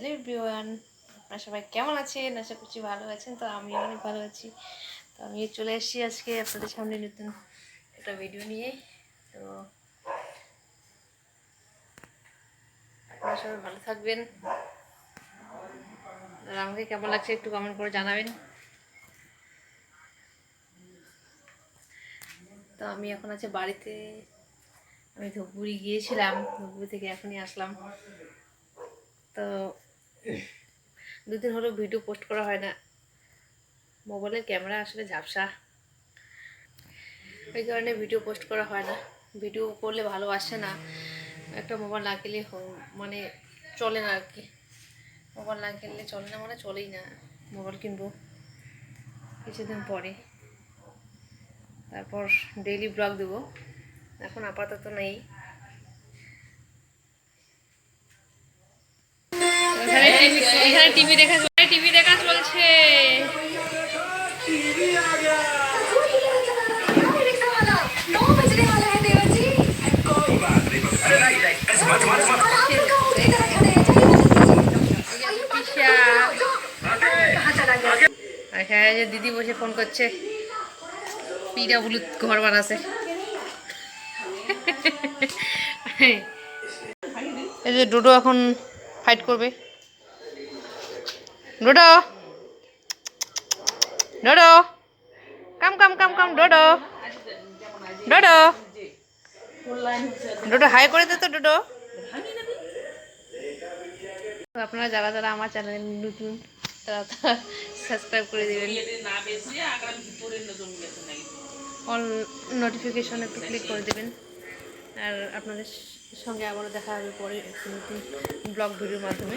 Hello everyone আপনারা সবাই কেমন আছেন? আশা করছি ভালো আছেন, তো আমি অনেক ভালো আছি। তো আমি চলে এসেছি আজকে আপনাদের সামনে নতুন একটা ভিডিও নিয়ে। তো আপনারা সবাই ভালো থাকবেন। আর আমাকে কেমন লাগছে একটু কমেন্ট করে জানাবেন। তো আমি এখন আছে বাড়িতে। আমি ধূপগুড়ি গিয়েছিলাম, ধূপগুড়ি থেকে এখনই আসলাম। তো দুদিন হলো ভিডিও পোস্ট করা হয় না। মোবাইলের ক্যামেরা আসলে ঝাপসা। ওই কারণে ভিডিও পোস্ট করা হয় না। ভিডিও করলে ভালো আসে না। একটা মোবাইল না হ- মানে চলে না আর কি। মোবাইল না কিনলে চলে না মানে চলেই না। মোবাইল কিনবো কিছুদিন পরে। তারপর ডেইলি ব্লগ দেবো। এখন আপাতত নেই। টিভি দেখা চলে টিভি দেখা চলছে। আচ্ছা, এখানে যে দিদি বসে ফোন করছে। পিডাব্লিউ ঘর বানাছে এই যে ডোডো এখন ফাইট করবে। ডোডো ডোডো কাম কাম কাম কাম ডোডো ডোডো ডোডো হাই করে দে তো তো আপনারা যারা যারা আমার চ্যানেলে নতুন, তারা সাবস্ক্রাইব করে দেবেন। অল নোটিফিকেশন একটু ক্লিক করে দেবেন। আর আপনাদের সঙ্গে আবারও দেখা হবে পরে নতুন ব্লগ ভিডিওর মাধ্যমে।